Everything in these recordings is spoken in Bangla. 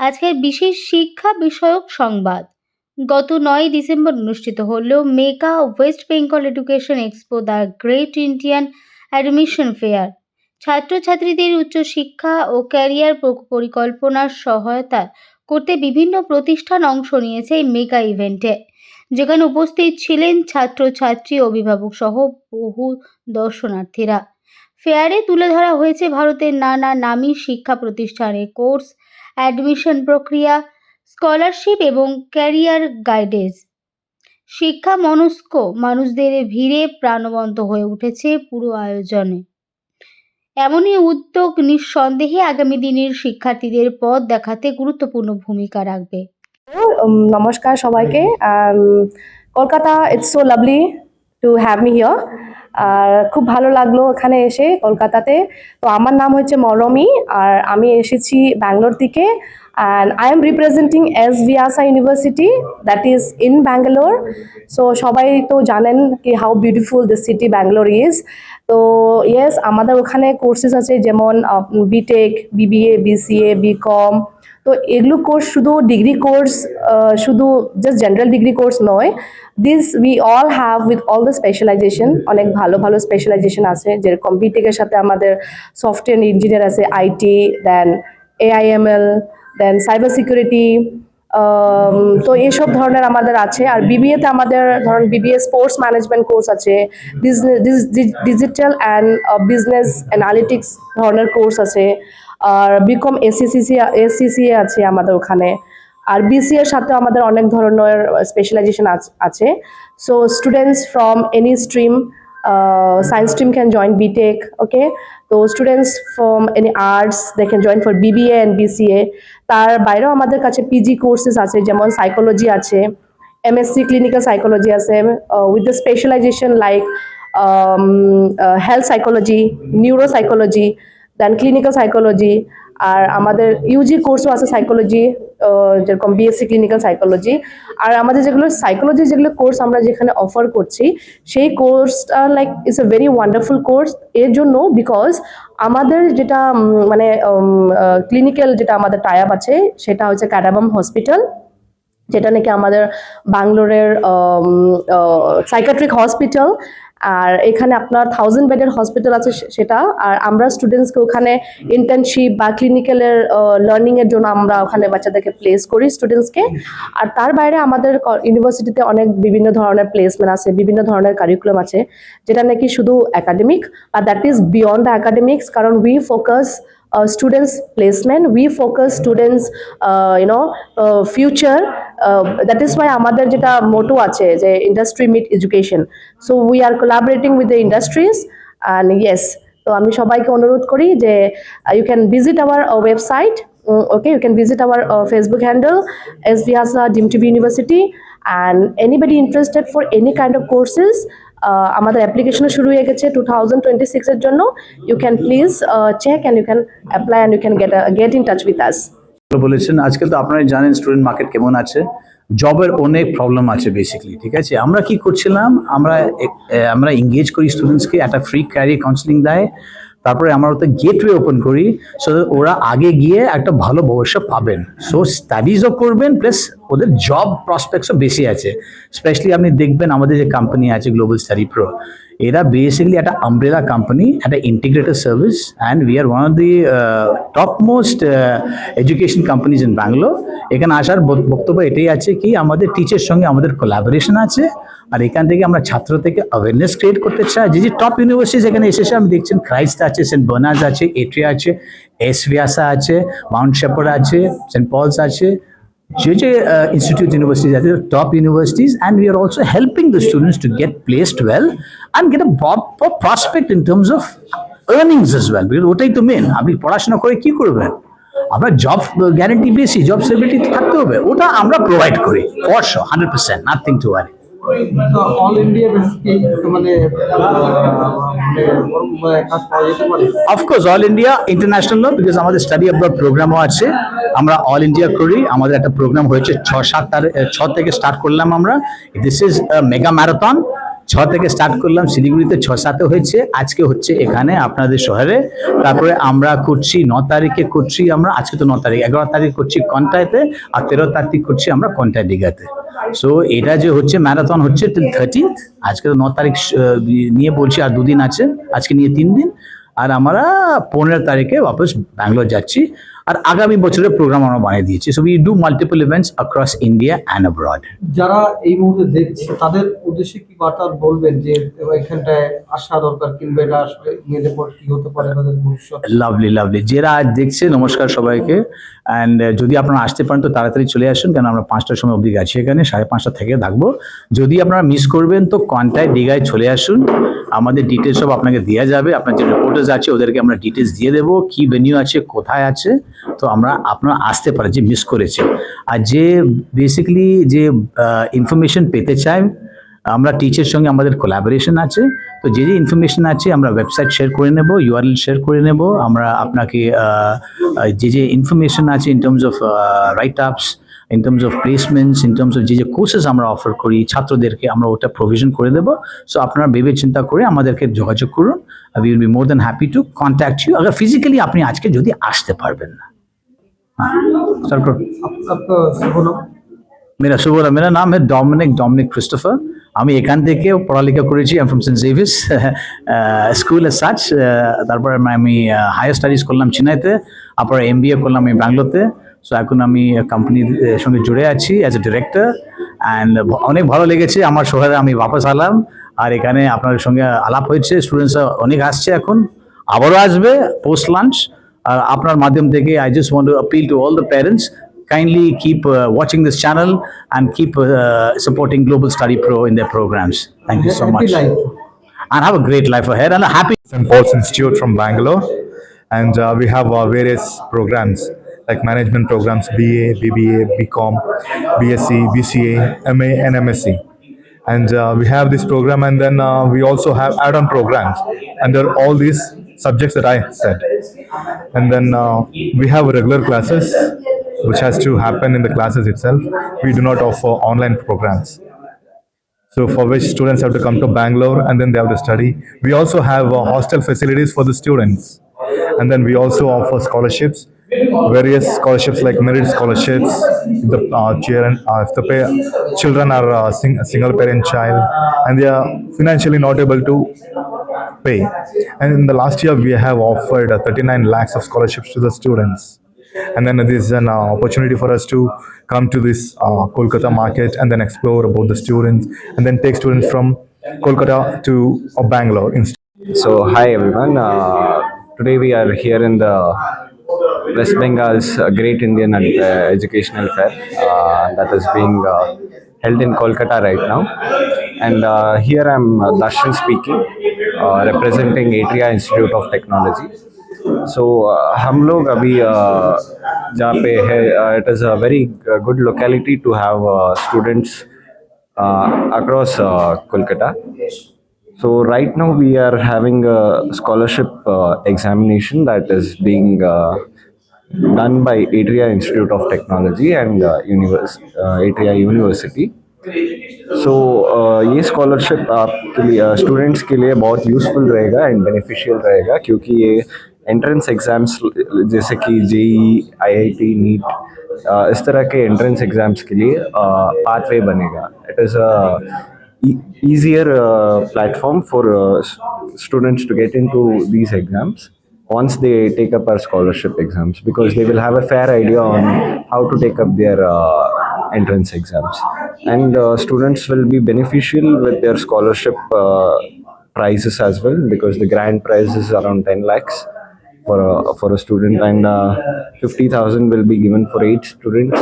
আজকের বিশেষ শিক্ষা বিষয়ক সংবাদ। গত নয় ডিসেম্বর অনুষ্ঠিত হল mega West Bengal education expo the great Indian admission fair. ছাত্রছাত্রীদের উচ্চশিক্ষা ও ক্যারিয়ার পরিকল্পনার সহায়তা করতে বিভিন্ন প্রতিষ্ঠান অংশ নিয়েছে এই মেগা ইভেন্টে। যেখানে উপস্থিত ছিলেন ছাত্রছাত্রী, অভিভাবক সহ বহু দর্শনার্থীরা। ফেয়ারে তুলে ধরা হয়েছে ভারতের নানা নামী শিক্ষা প্রতিষ্ঠানের কোর্স অ্যাডমিশন প্রক্রিয়া স্কলারশিপ এবং ক্যারিয়ার গাইডেন্স শিক্ষা মনস্ক মানুষদের ভিড়ে প্রাণবন্ত হয়ে উঠেছে পুরো আয়োজনে। এমনই উদ্যোগ নিঃসন্দেহে আগামী দিনের শিক্ষার্থীদের পথ দেখাতে গুরুত্বপূর্ণ ভূমিকা রাখবে। নমস্কার সবাইকে। Kolkata it's so lovely to have me here আর খুব ভালো লাগল এখানে এসে কলকাতাতে। তো আমার নাম হচ্ছে মরমি আর আমি এসেছি ব্যাঙ্গালোর থেকে। And I am representing S Vyasa university that is in Bangalore so সবাই তো জানেন কি how beautiful this city Bangalore is তো ইয়েস আমাদের ওখানে কোর্সেস আছে যেমন বিটেক বিবিএ বিসিএ বিকম তো এগুলো কোর্স শুধু ডিগ্রি কোর্স শুধু জাস্ট জেনারেল ডিগ্রি কোর্স নয়। This we all have with all the specialisation অনেক ভালো ভালো স্পেশালাইজেশন আছে যেরকম বিটেকের সাথে আমাদের সফটওয়্যার ইঞ্জিনিয়ার আছে IT then AIML then cyber security তো এইসব ধরনের আমাদের আছে। আর বিবিএতে আমাদের ধরুন বিবিএ স্পোর্টস ম্যানেজমেন্ট কোর্স আছে ডিজিটাল অ্যান্ড বিজনেস অ্যানালিটিক্স ধরনের কোর্স আছে। আর বিকম এসিসিসি এসসিসি আছে আমাদের ওখানে। আর বিসি এর সাথে আমাদের অনেক ধরনের স্পেশালাইজেশন আছে so students from any stream science stream can join BTech okay তো students from any arts they can join for BBA and BCA তার বাইরেও আমাদের কাছে পিজি কোর্সেস আছে, যেমন সাইকোলজি আছে এমএসসি ক্লিনিক্যাল সাইকোলজি আছে with the specialisation like health psychology neuro psychology then clinical psychology আর আমাদের ইউজি কোর্সও আছে সাইকোলজি যেরকম বিএসসি ক্লিনিক্যাল সাইকোলজি আর আমাদের যেগুলো সাইকোলজি যেগুলো কোর্স আমরা যেখানে অফার করছি, সেই কোর্সটা like it's a very wonderful course এর জন্য বিকজ আমাদের যেটা মানে ক্লিনিক্যাল যেটা আমাদের টাই আপ আছে, সেটা হচ্ছে ক্যাডাবাম হসপিটাল যেটা নাকি আমাদের বাংলোরের সাইকাট্রিক হসপিটাল আর এখানে আপনার থাউজেন্ড বেডের হসপিটাল আছে সেটা। আর আমরা স্টুডেন্টসকে ওখানে ইন্টার্নশিপ বা ক্লিনিক্যালের লার্নিংয়ের জন্য আমরা ওখানে বাচ্চাদেরকে প্লেস করি স্টুডেন্টসকে আর তার বাইরে আমাদের ইউনিভার্সিটিতে অনেক বিভিন্ন ধরনের প্লেসমেন্ট আছে, বিভিন্ন ধরনের কারিকুলাম আছে, যেটা নাকি শুধু একাডেমিক বা that is beyond the academics কারণ we focus uh, students placement we focus students uh, you know uh, future uh, that is why আমাদের যেটা মোটো আছে যে industry meet education so we are collaborating with the industries and yes তো আমি সবাইকে অনুরোধ করি যে you can visit our website okay you can visit our Facebook handle S Vyasa deemed to be university And anybody interested for any kind of courses আমাদের অ্যাপ্লিকেশনও শুরু হয়ে গেছে টু থাউজেন্ড টোয়েন্টি সিক্সের জন্য। You can please check and you can apply and you can get get in touch with us বলেছেন, আজকাল তো আপনারা জানেন স্টুডেন্ট মার্কেট কেমন আছে। জবের অনেক প্রবলেম আছে বেসিক্যালি ঠিক আছে? আমরা কি করছিলাম? আমরা আমরা এঙ্গেজ করি স্টুডেন্টসকে একটা ফ্রি ক্যারিয়ার কাউন্সিলিং দেয়। তারপরে আমরা ওতে গেটওয়ে ওপেন করি সো ওরা আগে গিয়ে একটা ভালো ভবিষ্যৎ পাবেন। সো স্টাডিজও করবেন প্লাস ওদের জব প্রসপেক্টসও বেশি আছে। স্পেশালি আপনি দেখবেন আমাদের যে কোম্পানি আছে গ্লোবাল স্টাডি প্রো এরা বেসিক্যালি একটা আমব্রেলা কোম্পানি একটা integrated service and we are one of the top most education companies in Bangalore এখানে আসার বক্তব্য এটাই আছে কি, আমাদের টিচার সঙ্গে আমাদের কোলাবোরেশন আছে আর এখান থেকে আমরা ছাত্র থেকে অ্যাওয়ারনেস ক্রিয়েট করতে চাই। যে যে টপ ইউনিভার্সিটিজ এখানে এসেছে, আমি দেখছেন ক্রাইস্ট আছে সেন্ট বার্নার্স আছে এট্রিয়া আছে এস ভিয়াসা আছে মাউন্ট শেপার্ড আছে সেন্ট পলস আছে, যে যে ইনস্টিটিউট ইউনিভার্সিটিজ আছে top universities and we are also helping the students to get placed well and get a prospect in terms of earnings as well because ওটাই তো মেন আপনি পড়াশোনা করে কি করবেন? আপনার জব গ্যারেন্টি বেশি জব সিকিউরিটি থাকতে হবে। ওটা আমরা প্রোভাইড করি for sure hundred percent nothing to worry all India মানে of course all India international no because আমাদের স্টাডি অ্যাব্রড প্রোগ্রামও আছে। আমরা অল ইন্ডিয়া করি, আমাদের একটা প্রোগ্রাম হয়েছে ছ সাত তারিখ ছ থেকে স্টার্ট করলাম আমরা। দিস ইজ মেগা ম্যারাথন ছ থেকে স্টার্ট করলাম, শিলিগুড়িতে ছ সাতে হয়েছে, আজকে হচ্ছে এখানে আপনাদের শহরে। তারপরে আমরা করছি ন তারিখে করছি আমরা, আজকে তো ন তারিখ, এগারো তারিখ করছি কন্টাইতে আর তেরো তারিখ করছি আমরা কন্টাই দিঘাতে। সো এটা যে হচ্ছে ম্যারাথন হচ্ছে টিল থার্টিন্থ আজকে তো ন তারিখ নিয়ে বলছি আর দুদিন আছে, আজকে নিয়ে তিন দিন। আর আমরা পনেরো তারিখে বাপস ব্যাঙ্গালোর যাচ্ছি। আর আগামী বছরের প্রোগ্রাম আমরা বানিয়ে দিয়েছি। So we do multiple events across India and abroad যারা এই মুহূর্তে দেখছে তাদের উদ্দেশ্যে কি বার্তা বলবেন যে এখানটায় আসা দরকার কিংবা এটা আসলে মেয়েদের পর কি হতে পারে তাদের ভবিষ্যৎ? লাভলি লাভলি যারা আজ দেখছে নমস্কার সবাইকে। অ্যান্ড যদি আপনারা আসতে পারেন তো তাড়াতাড়ি চলে আসুন কেন আমরা পাঁচটার সময় অবধি আছি এখানে সাড়ে পাঁচটা থেকে থাকব। যদি আপনারা মিস করবেন তো কন্টাক্ট দীঘায় চলে আসুন। আমাদের ডিটেলস সব আপনাকে দেওয়া যাবে। আপনার যে রিপোর্টার্স আছে, ওদেরকে আমরা ডিটেলস দিয়ে দেবো, কি ভেনিউ আছে, কোথায় আছে। তো আমরা আপনারা আসতে পারে, যে মিস করেছে। আর যে বেসিক্যালি যে ইনফরমেশন পেতে চায়, আমরা টিচার সঙ্গে আমাদের কোলাবোরেশন আছে। তো যে যে ইনফরমেশন আছে, আমরা ওয়েবসাইট শেয়ার করে নেব ইউআরএল শেয়ার করে নেব। আমরা আপনাকে যে যে ইনফরমেশন আছে in terms of write ups in terms of placements in terms of যে যে কোর্সেস আমরা অফার করি ছাত্রদেরকে আমরা ওটা প্রভিশন করে দেবো। সো আপনারা ভেবে চিন্তা করে আমাদেরকে যোগাযোগ করুন। We will be more than happy to contact you আগে ফিজিক্যালি আপনি আজকে যদি আসতে পারবেন না। তারপর মেরা শুভরা মেরা নাম? হ্যাঁ ডমিনিক ডমিনিক ক্রিস্টোফার আমি এখান থেকে পড়ালেখা করেছি। এম ফ্রম সেন্ট জেভিস স্কুল এ সাচ তারপরে আমি হায়ার স্টাডিজ করলাম চেন্নাইতে তারপরে এম বি এ করলাম আমি ব্যাঙ্গলোরতে সো এখন আমি uh, কোম্পানির uh, সঙ্গে জুড়ে আছি অ্যাজ এ ডিরেক্টর অ্যান্ড অনেক ভালো লেগেছে আমার শহরে আমি বাপাস আলাম। আর এখানে আপনার সঙ্গে আলাপ হয়েছে স্টুডেন্টসরা অনেক আসছে এখন আবারও আসবে পোস্ট লাঞ্চ আর আপনার মাধ্যম থেকে I just want to appeal to all the parents kindly keep watching this channel and keep supporting global study pro in the programs thank you so much and have a great life happy institute from Bangalore and we have various programs like management programs BA, BBA, BCom, BSc, BCA, MA, and MSc. And uh, we have this program, and then uh, we also have add-on programs under all these subjects that I said. And then uh, we have regular classes, which has to happen in the classes itself. We do not offer online programs. So for which students have to come to Bangalore and then they have to study. We also have uh, hostel facilities for the students. And then we also offer scholarships, various scholarships like merit scholarships. The uh, children, uh, if the children are uh, sing- single parent child and they are financially not able to pay. And in the last year, we have offered uh, 39 lakhs of scholarships to the students. And then this is an uh, opportunity for us to come to this uh, Kolkata market and then explore about the students and then take students from Kolkata to uh, Bangalore. instead. So, hi everyone. Uh, today we are here in the West Bengal's uh, Great Indian uh, Educational Fair uh, that is being uh, held in Kolkata right now. And uh, here I'm uh, Darshan speaking, uh, representing Atria Institute of Technology. So uh, हम लोग अभी uh, जहाँ पे है it is a very good locality to have students across uh, Kolkata. So right now we are having a scholarship uh, examination done by Atria Institute of Technology and uh, univers- uh, Atria University. So ये स्कॉलरशिप आपके लिए स्टूडेंट्स के लिए बहुत यूज़फुल रहेगा एंड बेनिफिशियल रहेगा क्योंकि ये एंट्रेंस एग्ज़ाम्स जैसे कि जेई आईआईटी नीट इस तरह के एंट्रेंस एग्ज़ाम्स के लिए पाथवे बनेगा it is a uh, platform for uh, s- students to get into these exams once they take up our scholarship exams because they will have a fair idea on how to take up their uh, entrance exams. And uh, students will be beneficial with their scholarship uh, prizes as well because the grand prize is around 10 lakhs for a, for a student and uh, 50000 will be given for 8 students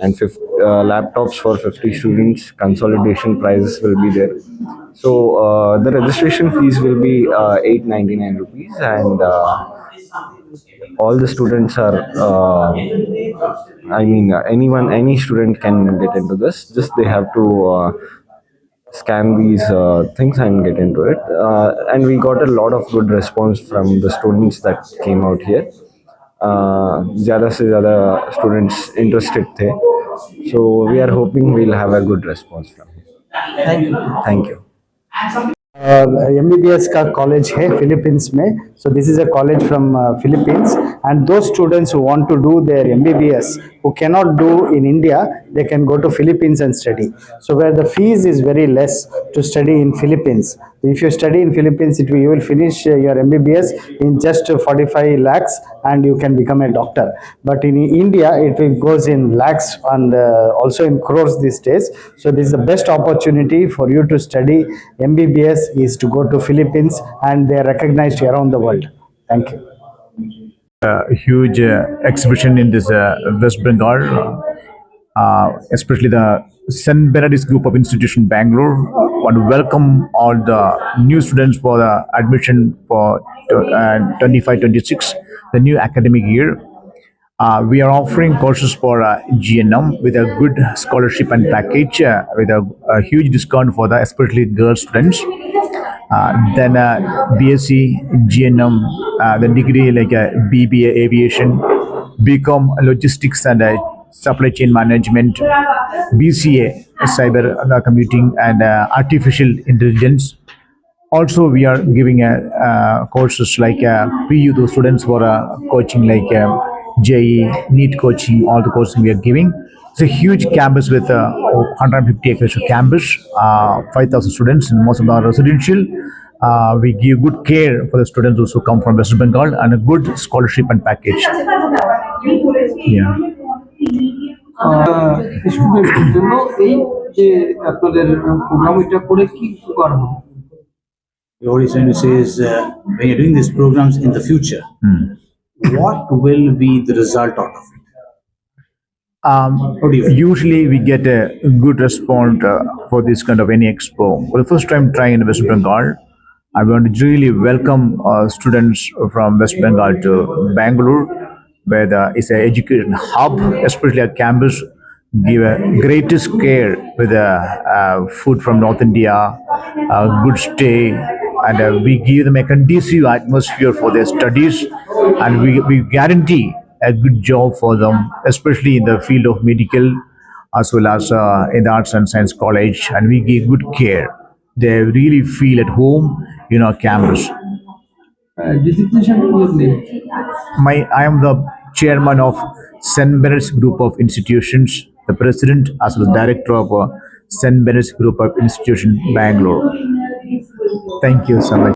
and 50, uh, laptops for 50 students consolidation prizes will be there. So uh, the registration fees will be uh, 899 rupees and all the students are uh, i mean anyone any student can get into this. Just they have to uh, scan these uh, things and get into it. Uh, and we got a lot of good response from the students that came out here. Uh, ज़्यादा से ज़्यादा students interested थे. So we are hoping we'll have a good response from here. Thank you. Thank you. M B B S का कॉलेज है फिलीपींस में so this is a college from Philippines and to students who want to do their MBBS who cannot do in India they can go to Philippines and study. So where the fees is very less to study in Philippines. If you study in Philippines it you will finish uh, your MBBS in just uh, 45 lakhs and you can become a doctor. But in India it goes in lakhs and uh, also in crores these days. So this is the best opportunity for you to study MBBS is to go to Philippines and they are recognized around the world. Thank you huge uh, exhibition in this uh, West Bengal, uh, especially the St. Benedict's group of institution Bangalore. Want to welcome all the new students for the admission for uh, 25-26, the new academic year. Uh, we are offering courses for uh, GNM with a good scholarship and package uh, with a, a huge discount for the especially girl students. Uh, then uh, BSc, GNM, uh, the degree like BBA Aviation, BCom Logistics and Supply Chain Management, BCA Cyber Computing and Artificial Intelligence. Also, we are giving uh, uh, courses like uh, PU, those students for uh, coaching like uh, JE, NEET coaching, all the courses we are giving. It's a huge campus with uh, 150 acres of campus, uh, 5,000 students, and most of them are residential. Uh, we give good care for the students who come from West Bengal and a good scholarship and package. Yeah. We always trying to say is uh, when you're doing these programs in the future, hmm. what will be the result out of it? Um? Usually, we get a good response uh, for this kind of any expo. For the first time trying in West Bengal, I want to really welcome uh, students from West Bengal to Bangalore, where the, it's an education hub, especially our campus. Give a greatest care with the uh, food from North India, a good stay, and uh, we give them a conducive atmosphere for their studies, and we, we guarantee a good job for them, especially in the field of medical as well as uh, in the Arts and Science College. And we give good care. They really feel at home in our campus. My, I am the chairman of St. Bennett's Group of Institutions, the president as well as director of uh, St. Bennett's Group of Institution, Bangalore. Thank you so much.